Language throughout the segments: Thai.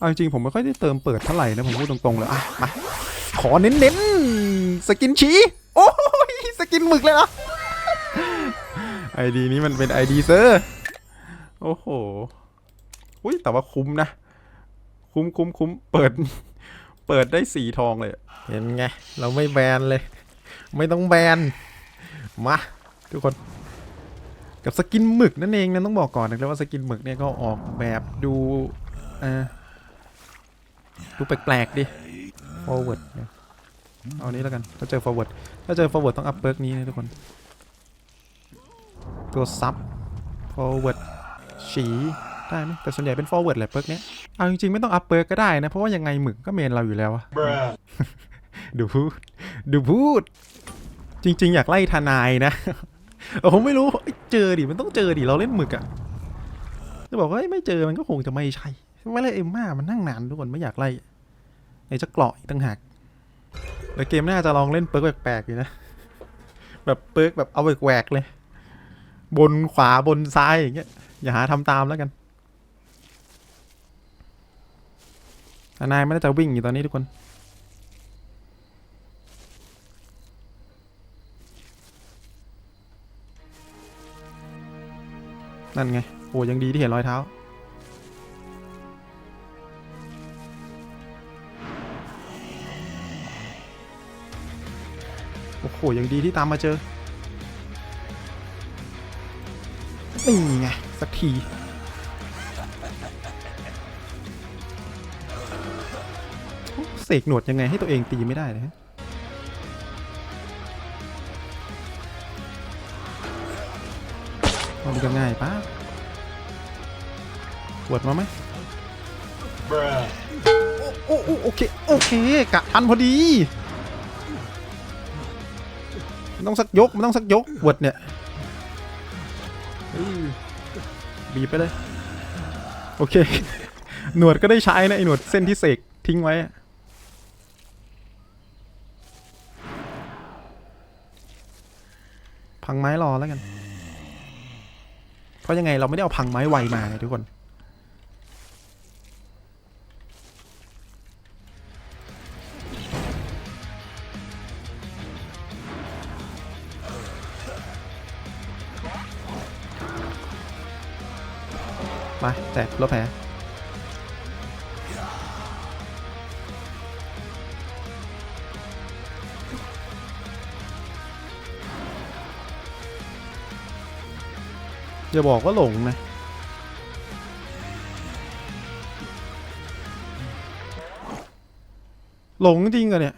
เอาจริงผมไม่ค่อยได้เติมเปิดเท่าไหร่นะผมพูดตรงๆเลยอะมาขอเน้นๆสกินชีโอ้ยสกินหมึกเลยนะไอดีนี้มันเป็นไอดีเซอร์โอ้โหอุ้ยแต่ว่าคุ้มนะ คุ้มคุ้มคุ้มเปิด เปิดได้สีทองเลย เห็นไง เราไม่แบนเลย ไม่ต้องแบน มา ทุกคน กับสกินหมึกนั่นเองนะต้องบอกก่อนนะครับว่าสกินหมึกเนี่ยก็ออกแบบดูอ่อ ดูแปลกๆดิ forward เนี่ยเอานี้แล้วกัน ถ้าเจอ forward ถ้าเจอ forward ต้องอัพเบิร์กนี้นะทุกคน ตัวซับ forward ฉีได้ไหมแต่ส่วนใหญ่เป็น forward แหละเบิร์กเนี้ย เอาจริงๆ ไม่ต้องอัพเบิร์กก็ได้นะ เพราะว่ายังไงหมึกก็เมนเราอยู่แล้วอะดูพูด ดูพูด จริง ๆ อยากไล่ทนายนะเออผมไม่รู้เอ้ยเจอดิ มันต้องเจอดิ เราเล่นหมึกอะจะบอกว่าเอ้ยไม่เจอมันก็คงจะไม่ใช่ ไม่ไล่เอ็มม่ามันนั่งนานทุกคนไม่อยากไล่ไหนจะเกราะอีกต่างหากแล้วเกมหน้าจะลองเล่นเปิร์กแปลกๆอยู่นะ แบบเปิร์กแบบเอาแหวกเลย บนขวาบนซ้ายอย่างเงี้ยอย่าหาทำตามแล้วกันนายไม่น่าจะวิ่งอยู่ตอนนี้ทุกคนนั่นไง โอ้ยังดีที่เห็นรอยเท้า โอ้โหยังดีที่ตามมาเจอ นี่ไง สักทีโอ้เสกหนวดยังไงให้ตัวเองตีไม่ได้เลยฮะมันก็ง่ายป้าปวดมาไหมโอ้โอ้โอเค โอเค กะทันพอดี มันต้องสักยก มันต้องสักยกเวิร์ดเนี่ยเฮ้ยบีบไปเลย โอเค หนวดก็ได้ใช้นะไอหนวดเส้นที่เสกทิ้งไว้อะพังไม้รอแล้วกัน เพราะยังไงเราไม่ได้เอาพังไม้ไวมาไงทุกคน ตกลบแผลอย่าบอกว่าหลงนะ หลงจริงเหรอเนี่ย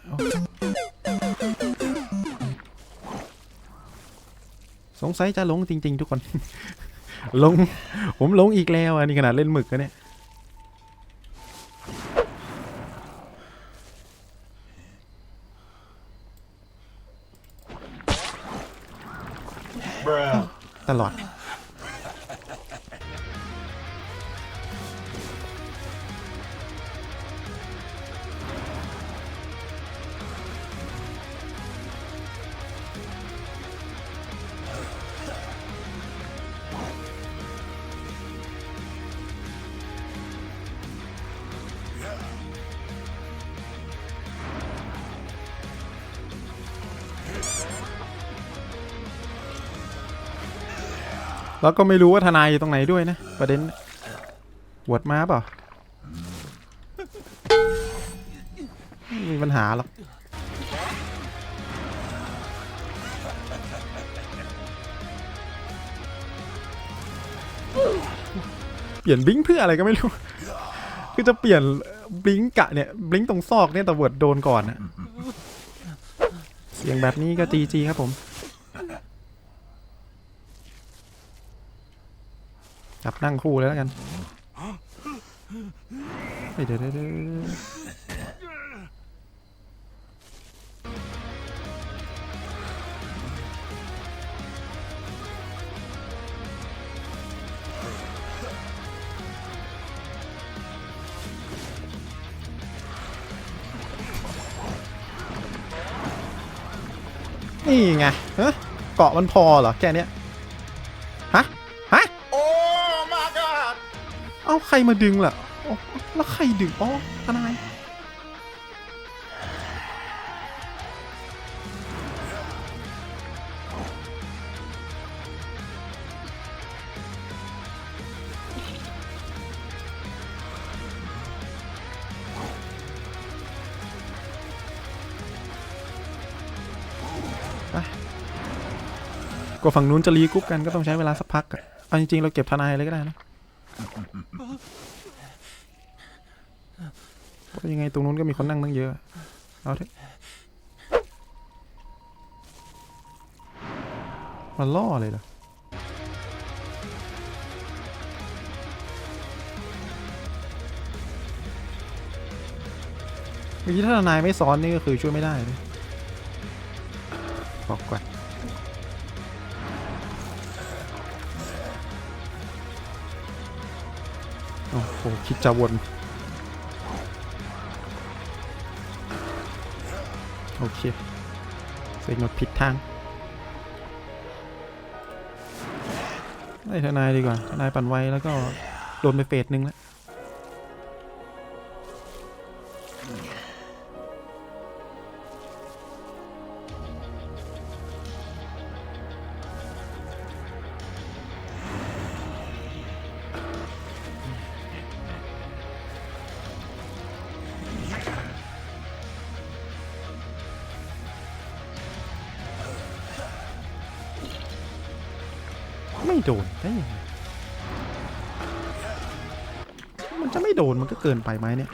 สงสัยจะหลงจริง ๆ ทุกคน ลง ผมหลงอีกแล้วอันนี้ขนาดเล่นหมึกกันเนี่ยตลอด แล้วก็ไม่รู้ว่าทนายอยู่ตรงไหนด้วยนะ ประเด็นหวดมาเปล่าไม่มีปัญหาหรอกเปลี่ยนบลิงเพื่ออะไรก็ไม่รู้ คือจะเปลี่ยนบลิงกะเนี่ยบลิงตรงซอกเนี่ยแต่เวิร์ดโดนก่อนนะเสียงแบบนี้ก็จีจีครับผม จับนั่งคู่เลยแล้วกันเดี๋ยวเดี๋ยวนี่ไงเกาะมันพอเหรอแค่เนี้ รมาดึงล่ะแล้วใครดึงอ๋อทนาย กว่าฝั่งนู้นจะรีกรุ๊ปกันก็ต้องใช้เวลาสักพักอะเอาจริงๆ เราเก็บทนายเลยก็ได้นะ ยังไงตรงนู้นก็มีคนนั่งตั้งเยอะ เอาเถอะมันล่อเลยเหรอเมื่อกี้ถ้านายไม่ซ้อนนี่ก็คือช่วยไม่ได้เลยบอกก่อน โอ้โหคิดจะวน โอเคเซ็งหมดผิดทางไล่ทนายดีกว่า ทนายปั่นไวแล้วก็โดนไปเฟสหนึ่งแล้ว ไม่โดนได้ยังไงมันจะไม่โดนมันก็เกินไปไหมเนี่ย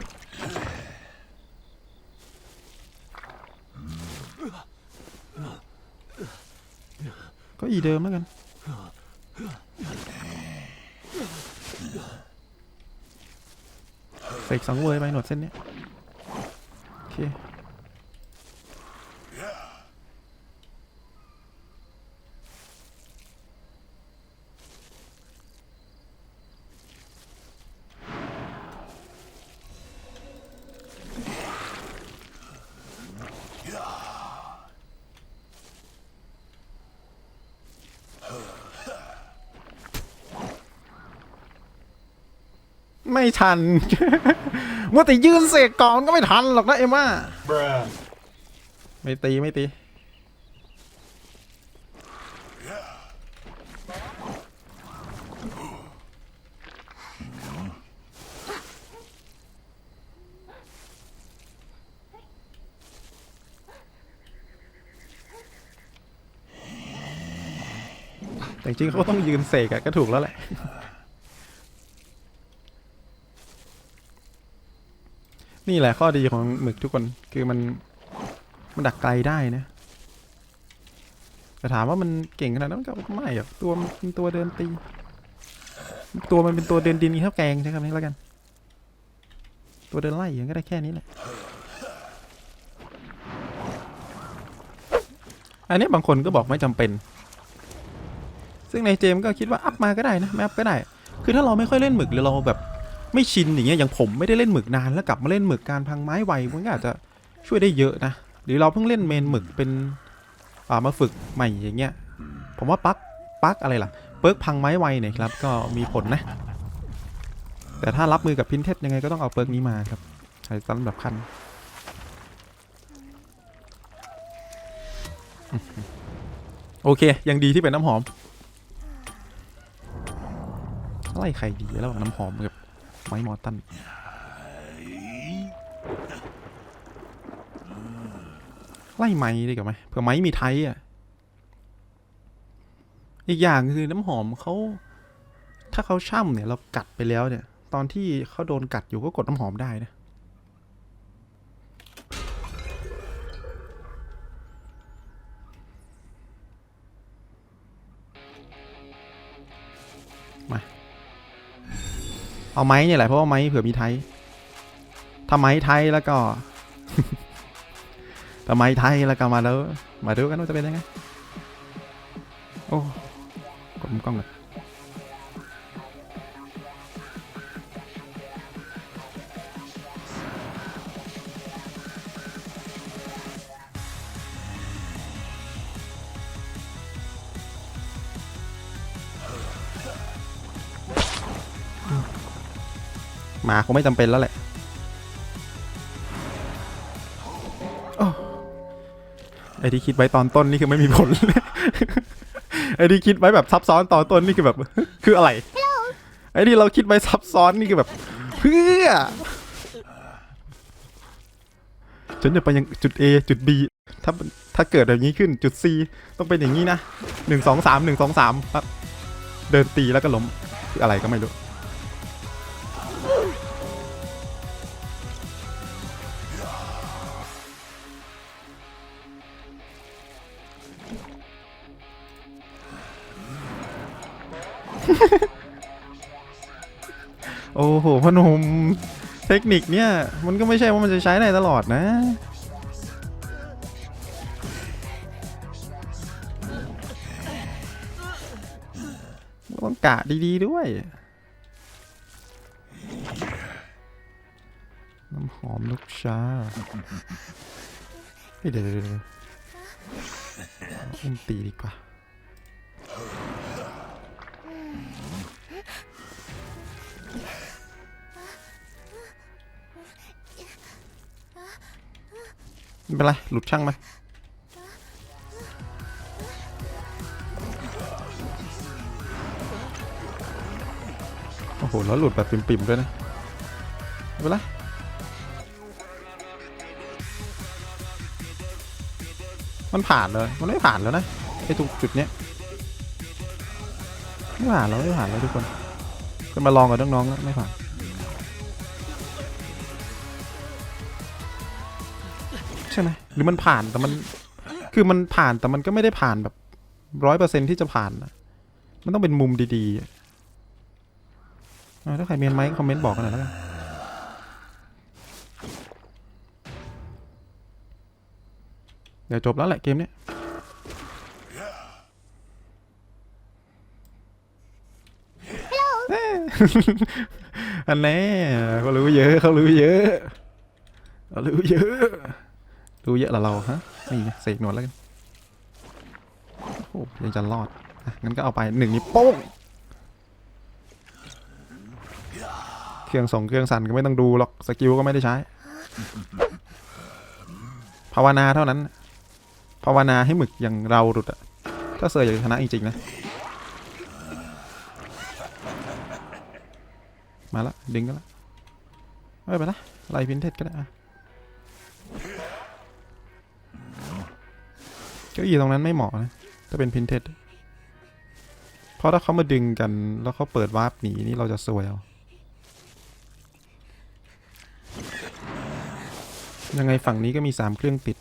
ก็อีเดิมแล้วกันเฟกสังเวยไปหนวดเส้นเนี้ยโอเค ไม่ทันมัวแต่ยืนเสกก่อนก็ไม่ทันหรอกนะเอ็มว่าไม่ตีไม่ตี แต่จริงเขาต้องยืนเสกอะก็ถูกแล้วแหละ นี่แหละข้อดีของหมึกทุกคนคือมันมันดักไกลได้นะแต่ถามว่ามันเก่งขนาดนั้นก็ไม่หรอกตัวมันเป็นตัวเดินตี ตัวมันเป็นตัวเดินดินอีเท่าแกงใช้คำนี้แล้วกัน ตัวเดินไล่อย่างก็ได้แค่นี้แหละอันนี้บางคนก็บอกไม่จำเป็น ซึ่งในเจมก็คิดว่าอัพมาก็ได้นะไม่อัพก็ได้ คือถ้าเราไม่ค่อยเล่นหมึกหรือเราแบบ ไม่ชินอย่างเงี้ยอย่างผมไม่ได้เล่นหมึกนานแล้วกลับมาเล่นหมึกการพังไม้ไวมันก็อาจจะช่วยได้เยอะนะ หรือเราเพิ่งเล่นเมนหมึกเป็นอ่ามาฝึกใหม่อย่างเงี้ยผมว่าปักปักอะไรล่ะเปิร์กพังไม้ไวเนี่ยครับก็มีผลนะ แต่ถ้ารับมือกับพินเทสยังไงก็ต้องเอาเปิร์กนี้มาครับใช้สำหรับคันโอเค ยังดีที่เป็นน้ำหอมไล่ใครดีระหว่างน้ำหอมกับ ไม้มอตันไล่ไม้ดีกว่าไหมเผื่อไม้มีไทยอะ อีกอย่างคือน้ำหอมเขา ถ้าเขาช่ำเนี่ยเรากัดไปแล้วเนี่ย ตอนที่เขาโดนกัดอยู่ก็กดน้ำหอมได้นะ เอาไม้เนี่ยแหละเพราะว่าไม้เผื่อมีไทยถ้าไม้ไทยแล้วก็ถ้าไม้ไทยแล้วก็มาแล้ว มาดูกันว่าจะเป็นยังไงโอ้กลมกล้องเลย มาคงไม่จำเป็นแล้วแหละไอ้ที่คิดไว้ตอนต้นนี่คือไม่มีผล ไอ้ที่คิดไว้แบบซับซ้อนตอนต้นนี่คือแบบ คืออะไร ไอ้ที่เราคิดไว้ซับซ้อนนี่คือแบบ เพื่อฉันจะไปยังจุด A จุด B ถ้าถ้าเกิดแบบนี้ขึ้นจุด C ต้องเป็นอย่างนี้นะหนึ่งสองสามหนึ่งสองสามครับ เดินตีแล้วก็ล้มคืออะไรก็ไม่รู้ โอ้โหพอหนมเทคนิคเนี่ย มันก็ไม่ใช่ว่ามันจะใช้ได้ตลอดนะ ต้องกะดีๆด้วย น้ำหอมลูกชาเฮ้ยเดี๋ยวเดี๋ยวเดี๋ยวอุ้มตีดีกว่า ไม่เป็นไร หลุดช่างไหมโอ้โห แล้วหลุดแบบปิ่มๆด้วยนะ ไม่เป็นไรมันผ่านเลย มันไม่ผ่านแล้วนะไอ้ตรงจุดเนี้ยไม่ผ่านแล้วไม่ผ่านแล้วทุกคนก็มาลองกับน้องๆแล้วไม่ผ่าน ช่ไหมหรือมันผ่านแต่มันคือมันผ่านแต่มันก็ไม่ได้ผ่านแบบร้อยเปอร์เซ็นที่จะผ่านนะมันต้องเป็นมุมดีๆอะอ่าถ้าใครเมียนไหมคอมเมนต์บอกกันหน่อยแล้วกันเดี๋ยวจบแล้วแหละเกมเนี้ยอันแน่เขารู้เยอะเขารู้เยอะเขารู้เยอะ รู้เยอะละเราฮะนี่เสกหนวดแล้วกันโอ้ยังจะรอดอะงั้นก็เอาไปหนึ่งนิ้วโป้งเครื่องส่งเครื่องสั่นก็ไม่ต้องดูหรอกสกิลก็ไม่ได้ใช้ ภาวนาเท่านั้น ภาวนาให้หมึกอย่างเราหลุดอะถ้าเซออยากชนะจริงๆนะ มาละดึงกันละไม่เป็นไล่พินเทสก็ได้อะ ก้าอี้ตรงนั้นไม่เหมาะนะถ้าเป็นพินเทสเพราะถ้าเขามาดึงกันแล้วเขาเปิดวาร์ปหนีนี่เราจะซวยเอายังไงฝั่งนี้ก็มีสามเครื่องติด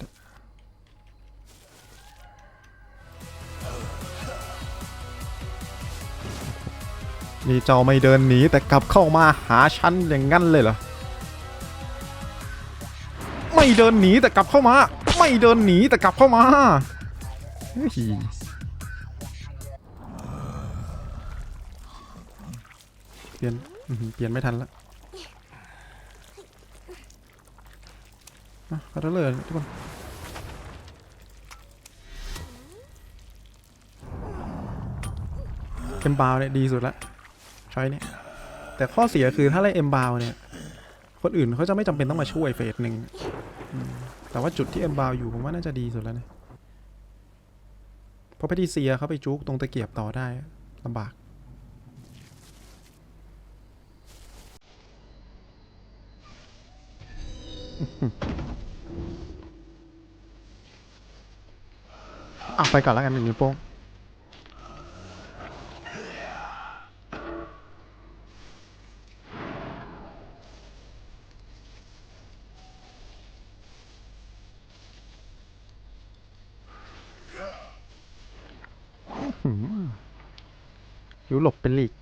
นี่เจ้าไม่เดินหนีแต่กลับเข้ามาหาฉันอย่างงั้นเลยเหรอ ไม่เดินหนีแต่กลับเข้ามา ไม่เดินหนีแต่กลับเข้ามา เปลี่ยนเปลี่ยนไม่ทันละอะก็ได้เลยทุกคนเอ็มบาวเนี่ยดีสุดละใช้เนี่ย แต่ข้อเสียคือถ้าไล่เอ็มบาวเนี่ย คนอื่นเขาจะไม่จำเป็นต้องมาช่วยเฟสหนึ่งแต่ว่าจุดที่เอ็มบาวอยู่ผมว่าน่าจะดีสุดแล้วนะเพราะแพทิเซียเขาไปจุกตรงตะเกียบต่อได้ลำบาก อะไปก่อนแล้วกันหนึ่งนิ้วโป้ง ยูหลบเป็นลีก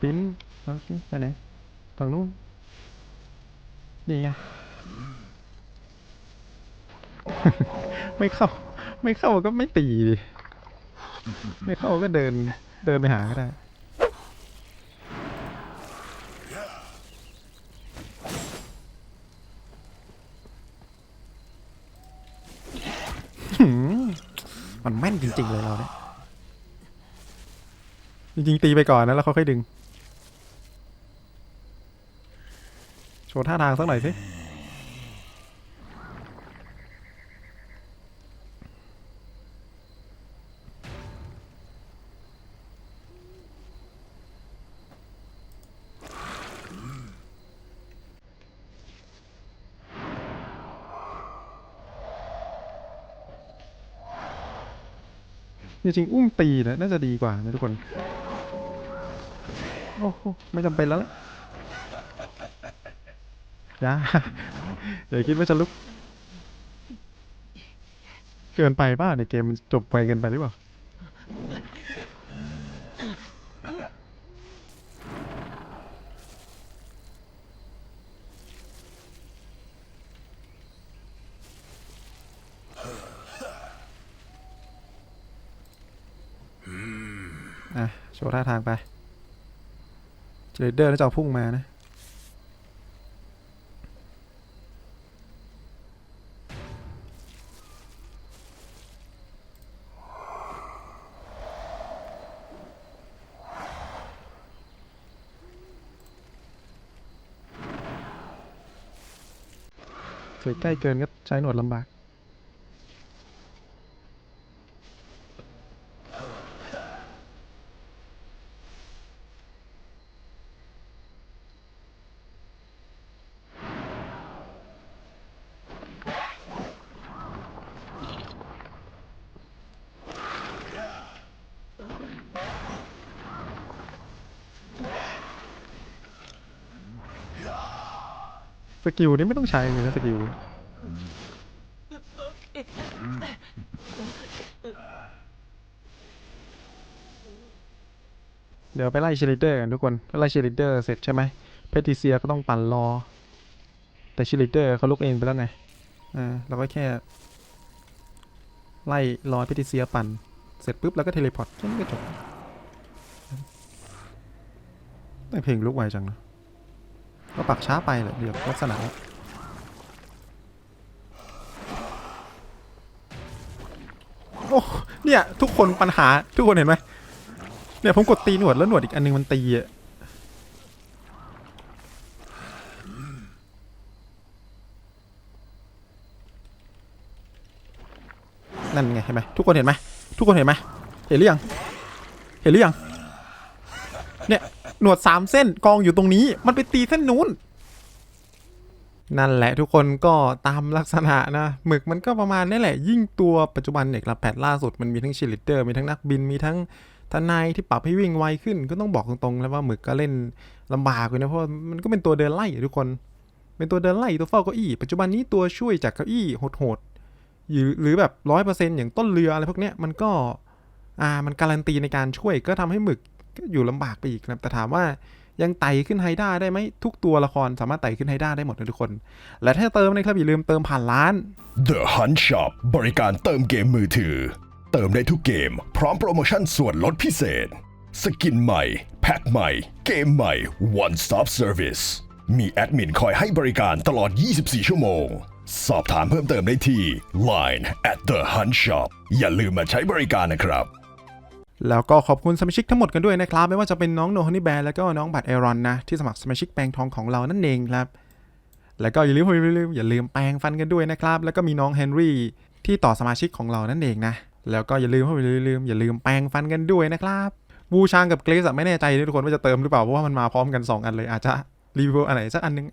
ปิ้นเอาสิไปไหนฝั่งนู้นนี่ไง ไม่เข้า ไม่เข้าก็ไม่ตีดิ ไม่เข้าก็เดิน เดินไปหาก็ได้ มันแม่นจริง ๆ เลยเราเนี่ยจริงๆตีไปก่อนนะแล้วค่อยๆดึง โชว์ท่าทางสักหน่อยสิ จริงๆอุ้มตีนะน่าจะดีกว่านะทุกคน โอ้โหไม่จำเป็นแล้วล่ะอย่าอย่าคิดว่าจะลุก เกินไปป่ะในเกมมันจบไปเกินไปหรือเปล่า อะ โชว์ท่าทางไปเจเดอร์น่าจะเอาพุ่งมานะสวยใกล้เกินก็ใช้หนวดลำบาก ส กิลนี้ไม่ต้องใช้เลยนะสกิลเดี๋ยวไปไล่เชลิเดอร์กันทุกคนไปไล่เชลิเดอร์เสร็จใช่ไหมเพติเซียก็ต้องปั่นรอ แต่เชลิเดอร์เขาลุกเองไปแล้วไงอ่าเราก็แค่ ไล่รอเพติเซียปั่น เสร็จปุ๊บแล้วก็เทเลพอร์ตแค่นี้ก็จบแต่เพลงลุกไวจังนะ ก็ปักช้าไปแหละเดี๋ยวลักษณะโอ้เนี่ยทุกคนปัญหาทุกคนเห็นไหมเนี่ยผมกดตีหนวดแล้วหนวดอีกอันนึงมันตีอะนั่นไงเห็นไหมทุกคนเห็นไหมทุกคนเห็นไหมเห็นหรือยังเห็นหรือยังเนี่ย หนวดสามเส้นกองอยู่ตรงนี้ มันไปตีเส้นนู้น นั่นแหละทุกคนก็ตามลักษณะนะ หมึกมันก็ประมาณนี้แหละ ยิ่งตัวปัจจุบันเนี่ยกระแพทล่าสุดมันมีทั้งชิลิเดอร์ มีทั้งนักบิน มีทั้งทนายที่ปรับให้วิ่งไวขึ้น ก็ต้องบอกตรงๆแล้วว่าหมึกก็เล่นลำบากเลยนะ เพราะมันก็เป็นตัวเดินไล่ทุกคน เป็นตัวเดินไล่ตัวเฝ้าเก้าอี้ ปัจจุบันนี้ตัวช่วยจากเก้าอี้โหดๆหรือแบบร้อยเปอร์เซ็นต์อย่างต้นเรืออะไรพวกเนี้ยมันก็อ่ามันการันตีในการช่วยก็ทำให้หมึก ก็อยู่ลำบากไปอีกนะแต่ถามว่ายังไต่ขึ้นไฮด้าได้ไหมทุกตัวละครสามารถไต่ขึ้นไฮด้าได้หมดนะทุกคน และถ้าเติมนะครับอย่าลืมเติมผ่านร้าน The Hunt Shop บริการเติมเกมมือถือ เติมได้ทุกเกม พร้อมโปรโมชั่นส่วนลดพิเศษ สกินใหม่ แพ็คใหม่ เกมใหม่ One Stop Service มีแอดมินคอยให้บริการตลอด 24 ชั่วโมง สอบถามเพิ่มเติมได้ที่ Line at The Hunt Shop อย่าลืมมาใช้บริการนะครับ แล้วก็ขอบคุณสมาชิกทั้งหมดกันด้วยนะครับ ไม่ว่าจะเป็นน้องโนฮันนี่แบร์แล้วก็น้องบัตเอรอนนะ ที่สมัครสมาชิกแปลงทองของเรานั่นเองครับ แล้วก็อย่าลืมอย่าลืมอย่าลืมแปลงฟันกันด้วยนะครับ แล้วก็มีน้องเฮนรี่ที่ต่อสมาชิกของเรานั่นเองนะ แล้วก็อย่าลืมอย่าลืมอย่าลืมแปลงฟันกันด้วยนะครับบูชางกับเกรซอะไม่แน่ใจทุกคนว่าจะเติมหรือเปล่าเพราะว่ามันมาพร้อมกันสองอันเลยอาจจะรีวิวอันไหนสักอันนึง